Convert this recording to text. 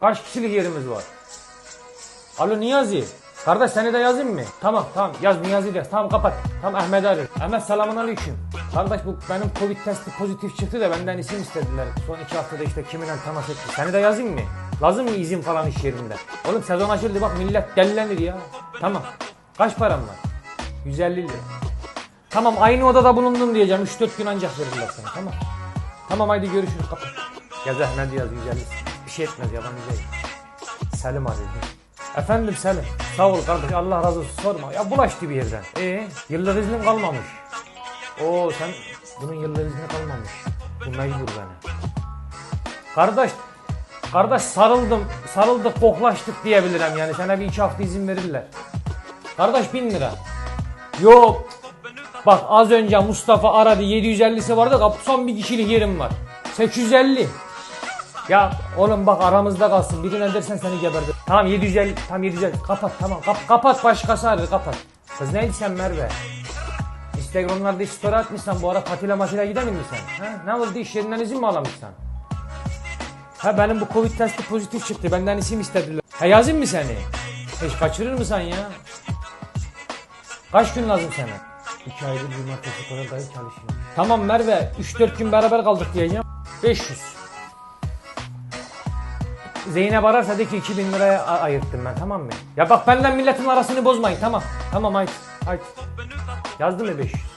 Kaç kişilik yerimiz var? Alo Niyazi. Kardeş seni de yazayım mı? Tamam tamam yaz Niyazi de. Tamam kapat. Tamam Ahmet arıyor. Ahmet selamun aleyküm. Kardeş bu benim Covid testi pozitif çıktı da benden isim istediler. Son iki haftada işte kiminle temas etti. Seni de yazayım mı? Lazım mı izin falan iş yerinde? Oğlum sezon açıldı bak millet delilenir ya. Tamam. Kaç param var? 150 lira. Tamam aynı odada bulundun diyeceğim. 3-4 gün ancak verirler sana tamam. Tamam haydi görüşürüz kapat. Yaz Ahmet yaz 150. Bir şey etmez yabancı değil. Selim arıyor. Efendim Selim. Sağ ol kardeş Allah razı olsun sorma. Ya bulaştı bir yerden. Ee yıllık iznin kalmamış. Oo sen bunun yıllık izni kalmamış. Bu mecbur bana. Kardeş Kardeş sarıldım, sarıldık, koklaştık diyebilirim yani. Sana bir iki hafta izin verirler. Kardeş bin lira. Yok. Bak az önce Mustafa aradı 750'si vardı kap son bir kişilik yerim var. 850. Ya oğlum bak aramızda kalsın. Birine dersen seni geberdir. Tamam 750. Tamam 750. Kapat tamam. Kap, kapat başkası arıyor kapat. Kız neydi sen Merve? Instagram'larda story atmışsan bu ara patile matile gidelim mi sen? Ha? Ne oldu iş yerinden izin mi alamışsan? Ha benim bu Covid testi pozitif çıktı. Benden isim istediler. Ha yazayım mı seni? Hiç kaçırır mı sen ya? Kaç gün lazım sana? İki aydır cumartesi kadar dayı çalışıyorum. Tamam Merve 3-4 gün beraber kaldık diyeceğim. 500. Zeynep ararsa de ki 2000 liraya ayırttım ben tamam mı? Ya bak benden milletin arasını bozmayın tamam. Tamam haydi. Haydi. Yazdı mı 500?